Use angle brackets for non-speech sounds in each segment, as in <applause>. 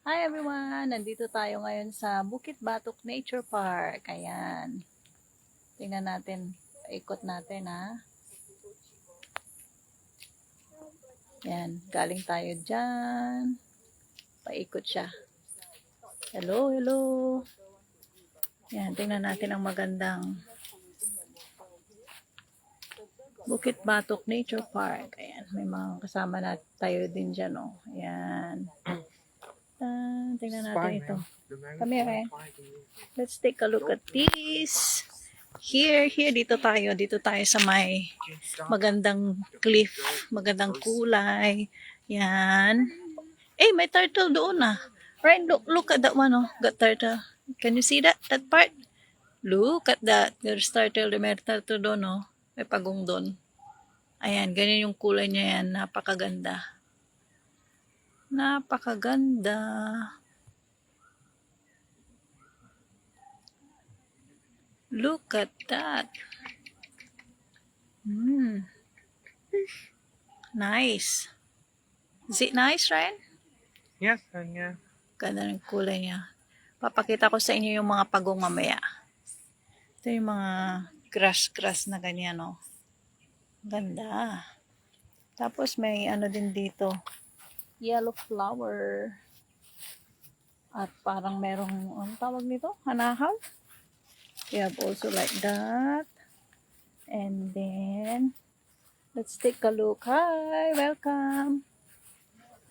Hi everyone! Nandito tayo ngayon sa Bukit Batok Nature Park. Ayan. Tingnan natin. Ikot natin ha. Ayan. Galing tayo dyan. Paikot siya. Hello, hello. Ayan. Tingnan natin ang magandang Bukit Batok Nature Park. Ayan. May mga kasama na tayo din dyan. Oh. Ayan. Ah, tingnan natin ito. Come here, eh. Let's take a look at this. Here, here, dito tayo. Dito tayo sa may magandang cliff, magandang kulay. Yan. Eh, may turtle doon ah. Right, look, look at that one, oh. Got turtle. Can you see that, that part? Look at that. There's turtle. May turtle doon, oh. May pagong doon. Ayan, ganyan yung kulay niya yan. Napakaganda. Napakaganda. Look at that. Hmm. Nice. Is it nice, Ryan? Yes, and yeah. Ganda ng kulay niya. Papakita ko sa inyo yung mga pagong mamaya. Ito yung mga grass-grass na ganyan, oh. Ganda. Tapos may ano din dito. Yellow flower. At parang merong, ang tawag nito? Hanahaw? We have also like that. And then, let's take a look. Hi, welcome.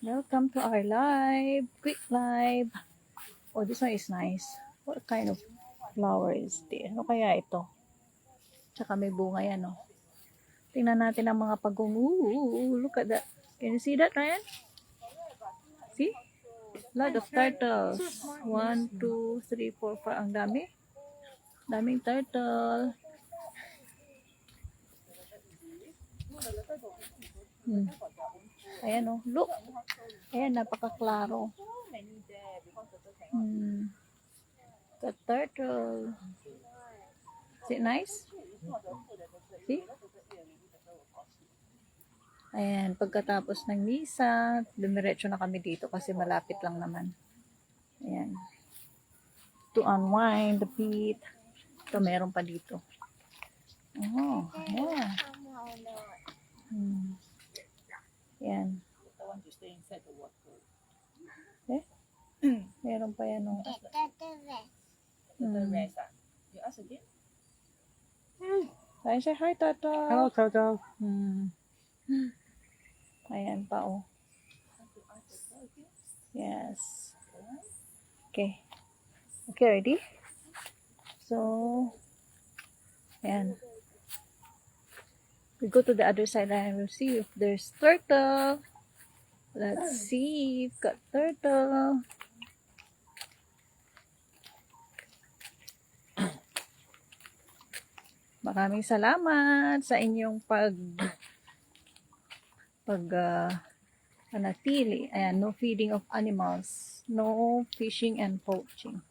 Welcome to our live, quick live. Oh, this one is nice. What kind of flower is this? Ano kaya ito? Tsaka may bunga yan, oh. Tingnan natin ang mga pagong. Ooh, look at that. Can you see that, Ryan? See? Lot of turtles. One, two, three, four, five. Ang dami. Daming turtle. Hmm. Ayan oh, look. Ayan, napakaklaro. Hmm. The turtle. Is it nice? See? Ayan, pagkatapos ng misa, dumiretso na kami dito kasi malapit lang naman. Ayan. To unwind the feet. Ito, meron pa dito. Oh, yeah. Hmm. Yan. Eh? Meron pa yan. Oh. Hmm. Ayan siya, hi, Tata. Hello, Toto. Hmm. Ayan pa, oh. Yes. Okay. Okay, ready? So, ayan. We go to the other side and we'll see if there's turtle. Let's see if got turtle. <coughs> Maraming salamat sa inyong pag pag uh, panatili. Ayan, no feeding of animals. No fishing and poaching.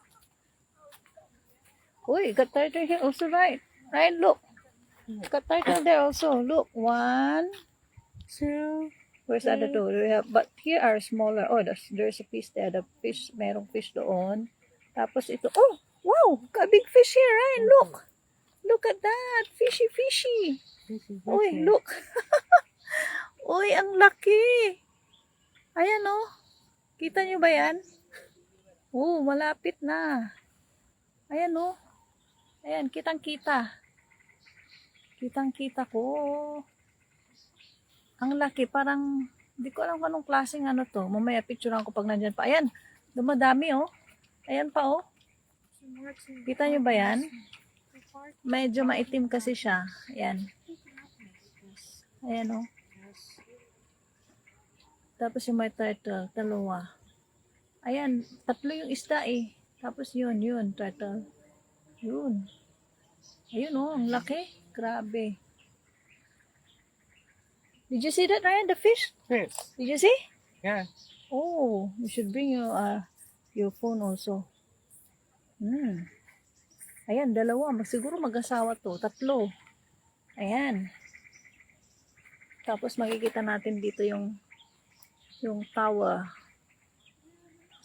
Uy, got turtle here also, right? Right, look. Got turtle there also. Look, one, two. Where's the other two? We have, but here are smaller. Oh, there's, there's a fish there. The fish, merong fish doon. Tapos ito, oh, wow, got big fish here, right? Look. Look at that. Fishy, fishy. Uy, look. <laughs> Uy, ang laki. Ayan oh. Kita nyo ba yan? Oh, malapit na. Ayan oh. Ayan, kitang kita. Kitang kita ko. Ang laki, parang, hindi ko alam kung anong klaseng ano to. Mamaya picturean ko pag nandyan pa. Ayan, dumadami oh. Ayan pa oh. Kita nyo ba yan? Medyo maitim kasi siya. Ayan. Ayan oh. Tapos yung may turtle, dalawa. Ayan, tatlo yung isda eh. Tapos yun, yun, turtle. Yun. Ayun oh, ang laki. Grabe. Did you see that, Ryan? The fish? Yes. Did you see? Yeah. Oh, you should bring your uh, your phone also. Hmm. Ayan, dalawa. Siguro mag-asawa to. Tatlo. Ayan. Tapos makikita natin dito yung yung tower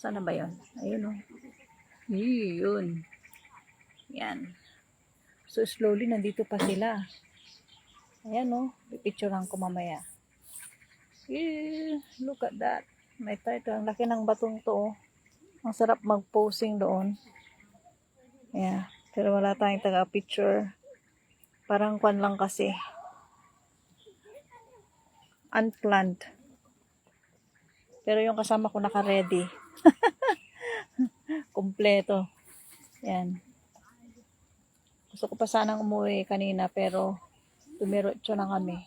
Sana ba yun? Ayun oh. Yun. Yan. So slowly nandito pa sila. Ayan oh. Pipicturean ko mamaya. Eh, look at that. May turtle. Ang laki ng batong to oh. Ang sarap mag-posing doon. Yeah. Pero wala tayong taga-picture. Parang kwan lang kasi. Unplanned. Pero yung kasama ko naka-ready. <laughs> Kompleto. Yan. Gusto ko pa sanang umuwi kanina pero tumiretso na kami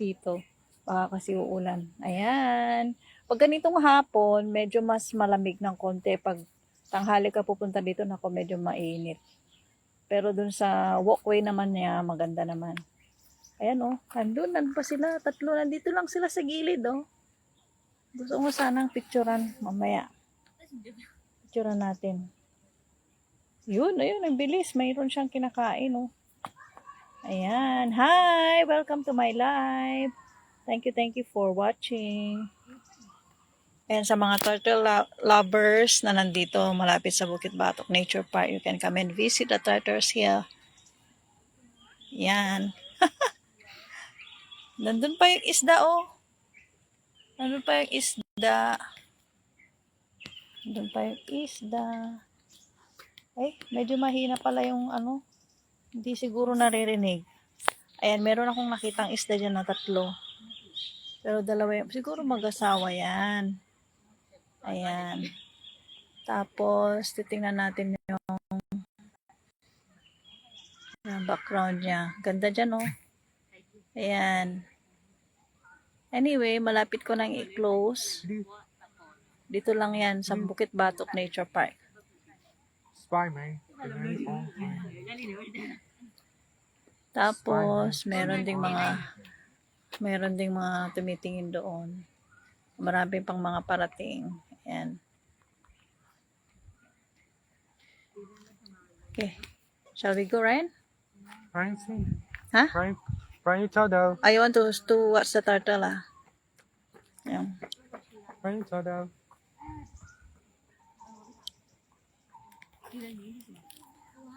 dito. Baka kasi uulan. Ayan. Pag ganitong hapon, medyo mas malamig ng konti. Pag tanghali ka pupunta dito, nako medyo mainit. Pero dun sa walkway naman niya, maganda naman. Ayan oh, andun, nandun pa sila. Tatlo, nandito lang sila sa gilid oh. Gusto ko sanang picturean mamaya. Picturean natin. Yun, ayun, ang bilis. Mayroon siyang kinakain oh. Ayan. Hi! Welcome to my live. Thank you, thank you for watching. Ayan, sa mga turtle lo- lovers na nandito malapit sa Bukit Batok Nature Park, you can come and visit the turtles here. Yan. <laughs> Nandun pa yung isda, oh. Nandun pa yung isda. Nandun pa yung isda. Ay, medyo mahina pala yung ano. Hindi siguro naririnig. Ayan, meron akong nakitang isda dyan na tatlo. Pero dalawa yung, siguro mag-asawa yan. Ayan. Tapos, titingnan natin yung, yung background niya. Ganda dyan, oh. Ayan. Anyway, malapit ko nang i-close. Dito lang yan, sa Bukit Batok Nature Park. Spy, man. Oh, Tapos, meron ding mga meron ding mga tumitingin doon. Marami pang mga parating. Ayan. Okay. Shall we go, Ryan? Ryan, see. Huh? Ryan, Ryan, tell though. I want to, to watch the turtle, ah. Ayan. Ryan, tell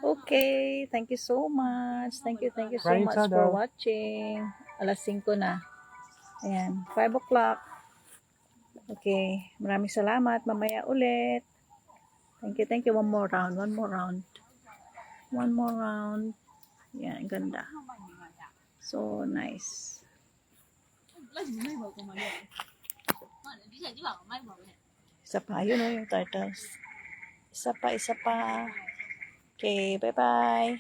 Okay. Thank you so much. Thank you, thank you so much for watching. Alas 5 na. Ayan. 5 o'clock. Okay. Maraming salamat. Mamaya ulit. Thank you, thank you. One more round. One more round. One more round. Yan, ganda. So nice. Isa pa. Yun o yung turtles. Isa pa, isa pa. Okay, bye-bye.